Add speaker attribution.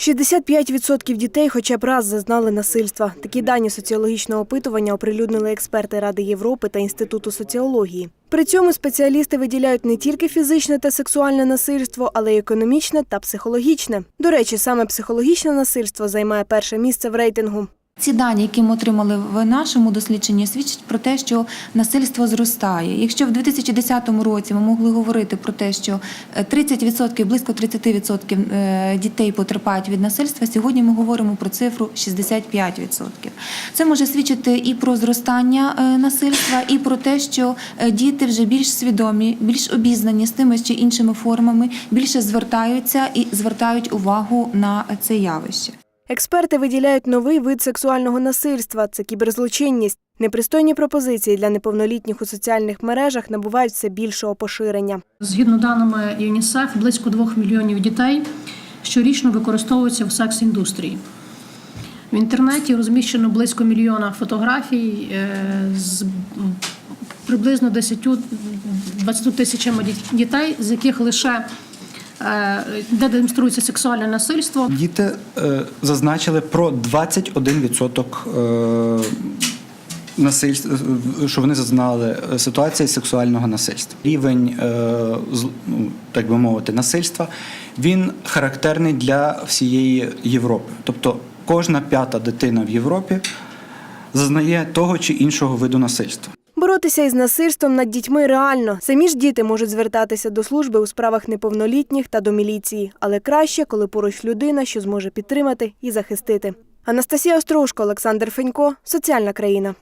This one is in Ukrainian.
Speaker 1: 65% дітей хоча б раз зазнали насильства. Такі дані соціологічного опитування оприлюднили експерти Ради Європи та Інституту соціології. При цьому спеціалісти виділяють не тільки фізичне та сексуальне насильство, але й економічне та психологічне. До речі, саме психологічне насильство займає перше місце в рейтингу.
Speaker 2: Ці дані, які ми отримали в нашому дослідженні, свідчать про те, що насильство зростає. Якщо в 2010 році ми могли говорити про те, що е, 30%, близько 30% е, дітей потерпають від насильства, сьогодні ми говоримо про цифру 65%. Це може свідчити і про зростання е, насильства, і про те, що е, діти вже більш свідомі, більш обізнані з тими чи іншими формами, більше звертаються і звертають увагу на це явище.
Speaker 1: Експерти виділяють новий вид сексуального насильства це кіберзлочинність. Непристойні пропозиції для неповнолітніх у соціальних мережах набувають все більшого поширення.
Speaker 3: Згідно даними ЮНІСЕФ, близько 2 мільйонів дітей щорічно використовуються в секс-індустрії. В інтернеті розміщено близько мільйона фотографій е, з приблизно 10-20 тисячами дітей, з яких лише де демонструється сексуальне насильство.
Speaker 4: Діти е, зазначили про 21% е, насильства, е, що вони зазнали е, ситуації сексуального насильства. Рівень, е, ну, так би мовити, насильства він характерний для всієї Європи. Тобто кожна п'ята дитина в Європі зазнає того чи іншого виду насильства.
Speaker 1: Боротися із насильством над дітьми реально. Самі ж діти можуть звертатися до служби у справах неповнолітніх та до міліції, але краще, коли поруч людина, що зможе підтримати і захистити. Анастасія Острожко, Олександр Фенько, Соціальна країна.